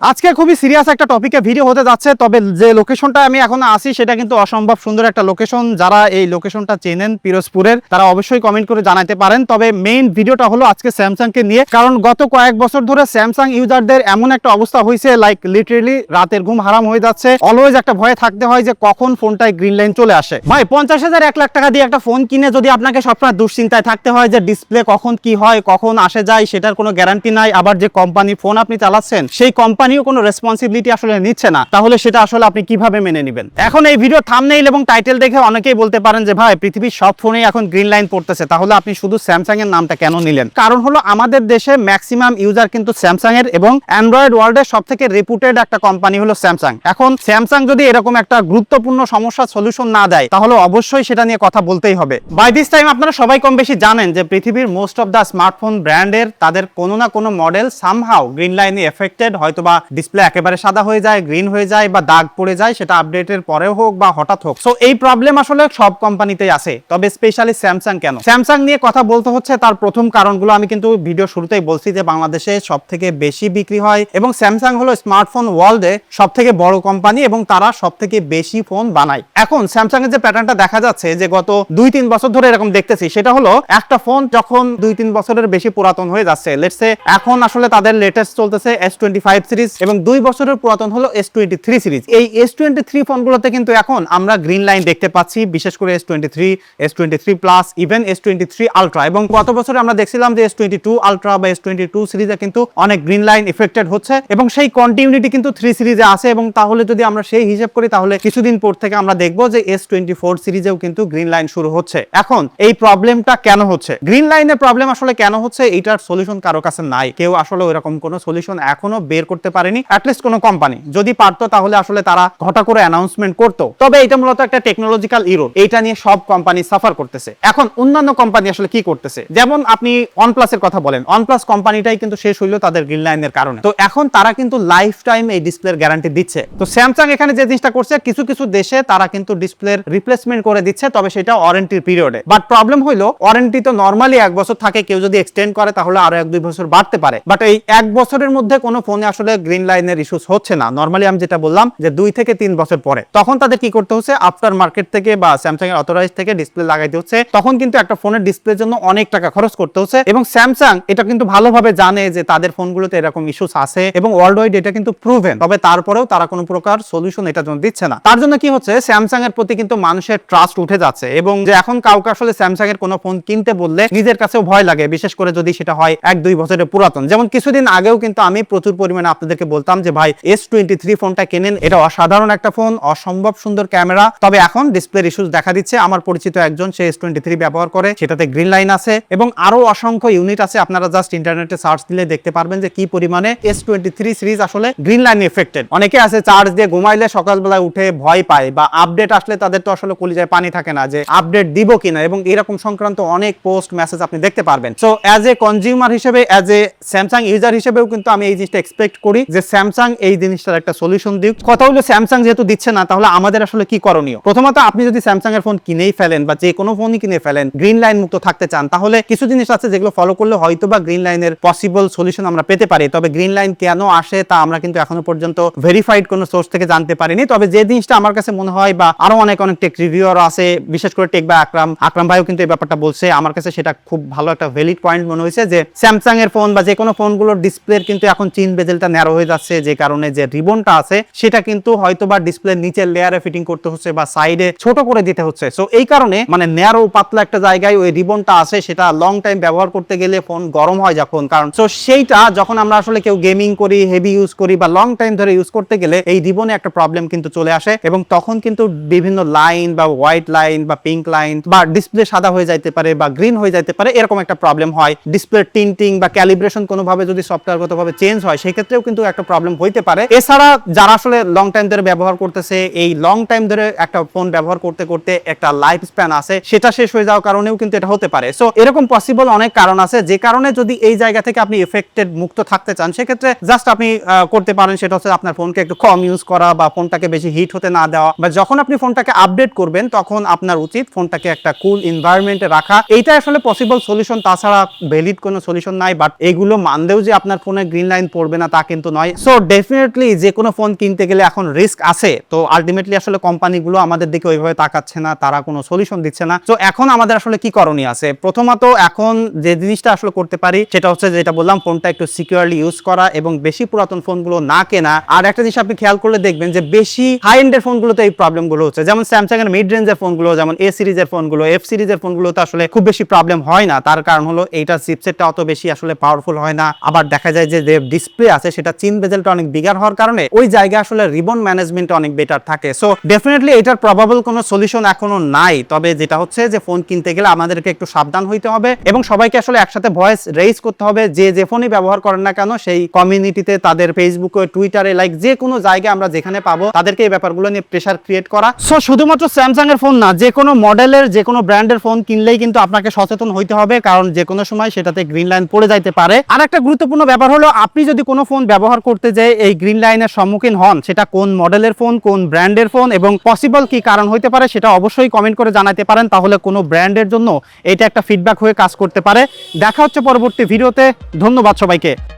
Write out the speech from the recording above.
আজকে খুবই সিরিয়াস একটা টপিকে ভিডিও হতে যাচ্ছে, তবে যে লোকেশনটা আমি এখন আসি সেটা কিন্তু অসম্ভব সুন্দর একটা লোকেশন যারা এই লোকেশনটা চেনেন পিরোজপুরের, তারা অবশ্যই কমেন্ট করে জানাতে পারেন। তবে মেইন ভিডিওটা হলো আজকে স্যামসাংকে নিয়ে, কারণ গত কয়েক বছর ধরে স্যামসাং ইউজারদের এমন একটা অবস্থা হয়েছে লাইক লিটারেলি রাতের ঘুম হারাম হয়ে যাচ্ছে। অলওয়েজ একটা ভয়ে থাকতে হয় যে কখন ফোনটায় গ্রিন লাইন চলে আসে। ভাই, পঞ্চাশ হাজার এক লাখ টাকা দিয়ে একটা ফোন কিনে যদি আপনাকে সবসময় দুশ্চিন্তায় থাকতে হয় যে ডিসপ্লে কখন কি হয়, কখন আসে যায়, সেটার কোনো গ্যারান্টি নাই। আবার যে কোম্পানি ফোন আপনি চালাচ্ছেন, সেই কোম্পানিও কোনো রেসপন্সিবিলিটি আসলে নিচ্ছে না। তাহলে সেটা আসলে আপনি কীভাবে মেনে নেবেন? এখন এই ভিডিও থামনেইল এবং টাইটেল দেখে অনেকেই বলতে পারেন যে, ভাই, পৃথিবীর সব ফোনেই এখন গ্রিন লাইন পড়তেছে। তাহলে আপনি শুধু স্যামসাং এর নামটা কেন নিলেন? কারণ হলো আমাদের দেশে ম্যাক্সিমাম ইউজার কিন্তু স্যামসাং এর এবং অ্যান্ড্রয়েড ওয়ার্ল্ডের সব থেকে রেপুটেড একটা কোম্পানি হলো স্যামসাং এখন স্যামসাং যদি এরকম একটা গুরুত্বপূর্ণ সমস্যা সলিউশন না দেয়, তাহলে অবশ্যই সেটা নিয়ে কথা বলতেই হবে। বাই দিস টাইম আপনারা সবাই কম বেশি জানেন যে, পৃথিবীর মোস্ট অফ দ্য স্মার্টফোন ব্র্যান্ডের তাদের কোনো না কোনো মডেল সামহাও গ্রিন লাইনে এফেক্টেড হয়তো বা ডিসপ্লে একেবারে সাদা হয়ে যায় গ্রিন হয়ে যায় বা দাগ পড়ে যায়, সেটা আপডেটের পরেও হোক বা হঠাৎ হোক। সো এই প্রবলেম আসলে সব কোম্পানিতেই আছে, তবে স্পেশালি স্যামসাং কেন? স্যামসাং নিয়ে কথা বলতে হচ্ছে, তার প্রথম কারণগুলো আমি কিন্তু ভিডিও শুরুতেই বলছি যে বাংলাদেশে সব থেকে বেশি বিক্রি হয়, এবং স্যামসাং হলো স্মার্টফোন ওয়ার্ল্ডে সব থেকে বড় কোম্পানি এবং তারা সব থেকে বেশি ফোন বানায়। এখন স্যামসাং এর যে প্যাটার্নটা দেখা যাচ্ছে, যে গত দুই তিন বছর ধরে এরকম দেখতেছি, সেটা হলো একটা ফোন যখন দুই তিন বছরের বেশি পুরাতন হয়ে যাচ্ছে। লেটসে এখন আসলে তাদের লেটেস্ট চলতেছে এস টোয়েন্টি ফাইভ সিরিজ এবং দুই বছরের পুরাতন হলো এস টোয়েন্টি থ্রি সিরিজ এই এস টোয়েন্টি থ্রি ফোনগুলোতে কিন্তু এখন আমরা গ্রিন লাইন দেখতে পাচ্ছি, বিশেষ করে S twenty three S twenty three plus even S twenty three ultra এবং গত বছরে আমরা দেখছিলাম যে এস টোয়েন্টি টু আলট্রা বা এস টোয়েন্টি টু সিরিজে কিন্তু অনেক গ্রিন লাইন ইফেক্টেড হচ্ছে এবং সেই কন্টিনিউটি কিন্তু থ্রি সিরিজে আছে এবং তাহলে যদি আমরা সেই হিসাব করি, তাহলে কিছুদিন পর থেকে আমরা দেখব যে এস টোয়েন্টি ফোর সিরিজেও কিন্তু গ্রিন লাইন শুরু হচ্ছে। এখন এই প্রবলেমটা কেন হচ্ছে? গ্রিন লাইনের প্রবলেম আসলে কেন হচ্ছে? এইটার সলিউশন কারও কাছে নাই। কেউ আসলে ওইরকম কোনো সলিউশন এখনও বের করতে পারেনি অ্যাটলিস্ট কোনো কোম্পানি যদি পারতো তাহলে আসলে তারা ঘটা করে অ্যানাউন্সমেন্ট করতো। তবে এটা মূলত একটা টেকনোলজিক্যাল ইরো এইটা নিয়ে সব কোম্পানি সাফার করতেছে। এখন অন্যান্য কোম্পানি আসলে কি করতেছে? যেমন আপনি অনপ্লাসের কথা বলেন অনপ্লাস কোম্পানিটাই কিন্তু শেষ হইল তাদের গ্রিন লাইনের কারণে। তো এখন তারা কিন্তু লাইফ টাইম এই ডিসপ্লের গ্যারান্টি দিচ্ছে। তো স্যামসাং এখানে যে জিনিসটা করছে, কিছু কিছু দেশে তারা কিন্তু ডিসপ্লের রিপ্লেসমেন্ট করে দিচ্ছে, তবে সেটা ওয়ারেন্টির পিরিয়ডে বাট প্রবলেম হইল ওয়ারেন্টি তো নর্মালি এক বছর থাকে, কেউ যদি এক্সটেন্ড করে তাহলে আরও এক দুই বছর বাড়তে পারে। বাট এই এক বছরের মধ্যে কোনো ফোনে আসলে গ্রিন লাইনের ইস্যুস হচ্ছে না। নর্মালি আমি যেটা বললাম যে দুই থেকে তিন বছর পরে, তখন তাদের কি করতে হচ্ছে? আফটার মার্কেট থেকে বা স্যামসাং এর অথরাইজ থেকে ডিসপ্লে লাগাইতে হচ্ছে। তখন কিন্তু একটা ফোনের ডিসপ্লের জন্য অনেক টাকা খরচ করতে হচ্ছে এবং স্যামসাং এটা কিন্তু ভালোভাবে জানে যে তাদের ফোনগুলোতে এরকম ইস্যুস আছে এবং ওয়ার্ল্ড ওয়াইড এটা কিন্তু প্রুভেন তবে তারপরেও তারা কোনো প্রকার সলিউশন এটার জন্য দিচ্ছে না। তার জন্য কি হচ্ছে? স্যামসাং এর প্রতি কিন্তু মানুষের ট্রাস্ট উঠে যাচ্ছে এবং যে এখন কাউকে আসলে স্যামসাং এর কোনো ফোন কিনতে বললে নিজের কাছেও ভয় লাগে, বিশেষ করে যদি সেটা হয় এক দুই বছরের পুরাতন। যেমন কিছুদিন আগেও কিন্তু আমি প্রচুর পরিমাণে আপনাদেরকে বলতাম যে, ভাই এস টোয়েন্টি থ্রি ফোনটা কেনেন? এটা অসাধারণ একটা ফোন, অসম্ভব সুন্দর ক্যামেরা। তবে এখন ডিসপ্লের ইস্যুস দেখা দিচ্ছে। আমার পরিচিত একজন, সে এস টোয়েন্টি থ্রি ব্যবহার করে, সেটাতে গ্রিন লাইন আছে এবং আরও অসংখ্য ইউনিট আছে। আপনারা জাস্ট ইন্টারনেটে সার্চ দিলে দেখতে পারবেন যে, কি পরিমাণে এস টোয়েন্টি থ্রি সিরিজ আসলে গ্রিন লাইন এফেক্টেড অনেকে আছে চার্জ দিয়ে ঘুমাইলে সকালবেলা উঠে ভয় পায় বা আপডেট আসলে তাদের তো আসলে কলিজায় পানি থাকে না যে আপডেট দিব কিনা এবং এরকম সংক্রান্ত অনেক পোস্ট মেসেজ আপনি দেখতে পারবেন। সো অ্যাজ এ কনজিউমার হিসেবে অ্যাজ এ স্যামসাং ইউজার হিসেবেও কিন্তু আমি এই জিনিসটা এক্সপেক্ট করি। যে স্যামসাং এই জিনিসটার একটা সলিউশন দিক। কথা হলো স্যামসাং যেহেতু দিচ্ছে না, তাহলে আমাদের আসলে কি করণীয়? প্রথমত আপনি যদি স্যামসাং এর ফোন কিনেই ফেলেন বা যে কোনো ফোনই কিনে ফেলেন গ্রিন লাইন মুক্ত থাকতে চান, তাহলে কিছু জিনিস আছে যেগুলো ফলো করলে হয়তো বা গ্রিন লাইনের পসিবল সলিউশন আমরা পেতে পারি। তবে গ্রিন লাইন কেন আসে তা আমরা কিন্তু এখনও পর্যন্ত ভেরিফাইড কোনো সোর্স থেকে জানতে পারিনি। তবে যে জিনিসটা আমার কাছে মনে হয় বা আরও অনেক অনেক টেক রিভিউর আছে, বিশেষ করে টেক বা আকরাম আকরাম ভাইও কিন্তু এই ব্যাপারটা বলছে, আমার কাছে সেটা খুব ভালো একটা ভ্যালিড পয়েন্ট মনে হয়েছে যে স্যামসাং এর ফোন বা যে কোনো ফোনগুলোর ডিসপ্লের কিন্তু এখন চিন বেজেলটা ন্যারো হয়ে যাচ্ছে, যে কারণে যে রিবনটা আছে, সেটা কিন্তু হয়তো বা ডিসপ্লের নিচের লেয়ারে ফিটিং করতে হচ্ছে বা সাইডে ছোট করে দিতে হচ্ছে। সো এই কারণে মানে ন্যারো পাতলা একটা জায়গায় ওই রিবনটা আছে, সেটা লং টাইম ব্যবহার করতে গেলে ফোন গরম হয় যখন। কারণ সো সেইটা যখন আমরা আসলে কেউ গেমিং করি হেভি ইউজ করি বা লং টাইম ধরে ইউজ করতে গেলে এই রিবনে একটা প্রবলেম কিন্তু চলে আসে এবং তখন কিন্তু বিভিন্ন লাইন বা হোয়াইট লাইন বা পিঙ্ক লাইন বা ডিসপ্লে সাদা হয়ে যাইতে পারে বা গ্রিন হয়ে যাইতে পারে, এরকম একটা প্রবলেম হয়। ডিসপ্লে টিন্টিং বা ক্যালিব্রেশন কোনোভাবে যদি সফটওয়্যারগতভাবে চেঞ্জ হয়, সেক্ষেত্রেও কিন্তু একটা প্রবলেম হইতে পারে। এছাড়া যারা আসলে লং টাইম ধরে ব্যবহার করতেছে, এই লং টাইম ধরে একটা ফোন ব্যবহার করতে করতে একটা লাইফ স্প্যান আছে, সেটা শেষ হয়ে যাওয়ার কারণেও কিন্তু এটা হতে পারে। সো এরকম পসিবল অনেক কারণ আছে, যে কারণে যদি এই জায়গা থেকে আপনি এফেক্টেড মুক্ত থাকতে চান, সেক্ষেত্রে জাস্ট আপনি করতে পারেন, সেটা হচ্ছে আপনার ফোনকে একটু কম ইউজ করা বা ফোনটাকে বেশি হিট হতে না দেওয়া। বা যখন আপনি ফোনটাকে আপডেট করবেন, তখন আপনার উচিত ফোনটাকে একটা কুল এনভায়রনমেন্টে রাখা। এইটা আসলে পসিবল সলিউশন তাছাড়া ভ্যালিড কোনো সলিউশন নাই বাট এগুলো মানলেও যে আপনার ফোনে গ্রিন লাইন পড়বে না, তা কিন্তু কিন্তু নয়। সো ডেফিনেটলি যে কোনো ফোন কিনতে গেলে এখন রিস্ক আছে। তো আলটিমেটলি আসলে কোম্পানিগুলো আমাদের দিকে ওইভাবে তাকাচ্ছে না, তারা কোনো সলিউশন দিচ্ছে না। তো এখন আমাদের আসলে কি করণীয় আছে? প্রথমত এখন যে জিনিসটা আসলে করতে পারি, সেটা হচ্ছে যেটা বললাম ফোনটা একটু সিকিউরলি ইউজ করা এবং বেশি পুরাতন ফোনগুলো না কেনা। আর একটা জিনিস আপনি খেয়াল করলে দেখবেন যে বেশি হাই এন্ডের ফোনগুলোতে এই প্রবলেমগুলো হচ্ছে। যেমন স্যামসাং এর মিড রেঞ্জের ফোনগুলো যেমন এ সিরিজের ফোনগুলো এফ সিরিজের ফোনগুলোতে আসলে খুব বেশি প্রবলেম হয় না। তার কারণ হলো এইটার চিপসেটটা অত বেশি আসলে পাওয়ারফুল হয় না। আবার দেখা যায় যে ডিসপ্লে আছে সেটা চিন বেজেলটা অনেক বিগার হওয়ার কারণে ওই জায়গায় আসলে রিবন ম্যানেজমেন্ট অনেক বেটার থাকে। সো ডেফিনেটলি এটার প্রবাবল কোনো সলিউশন এখনও নাই। তবে যেটা হচ্ছে যে ফোন কিনতে গেলে আমাদেরকে একটু সাবধান হইতে হবে এবং সবাইকে আসলে একসাথে ভয়েস রেইজ করতে হবে যে যে ফোনই ব্যবহার করেন না কেন সেই কমিউনিটিতে তাদের ফেসবুকে টুইটারে লাইক যে কোনো জায়গায় আমরা যেখানে পাবো, তাদেরকে এই ব্যাপারগুলো নিয়ে প্রেশার ক্রিয়েট করা। সো শুধুমাত্র স্যামসাং এর ফোন না, যে কোনো মডেলের যে কোনো ব্র্যান্ডের ফোন কিনলেই কিন্তু আপনাকে সচেতন হইতে হবে, কারণ যে কোনো সময় সেটাতে গ্রিন লাইন পড়ে যাইতে পারে। আর একটা গুরুত্বপূর্ণ ব্যাপার হলো, আপনি যদি কোনো ফোন ব্যবহার করতে যেয়ে এই গ্রিন লাইনের সম্মুখীন হন। সেটা কোন মডেলের ফোন, কোন ব্র্যান্ডের ফোন এবং পসিবল কি কারণ হইতে পারে সেটা অবশ্যই কমেন্ট করে জানাতে পারেন। তাহলে কোনো ব্র্যান্ডের জন্য এটা একটা ফিডব্যাক হয়ে কাজ করতে পারে। দেখা হচ্ছে পরবর্তী ভিডিওতে। ধন্যবাদ সবাইকে।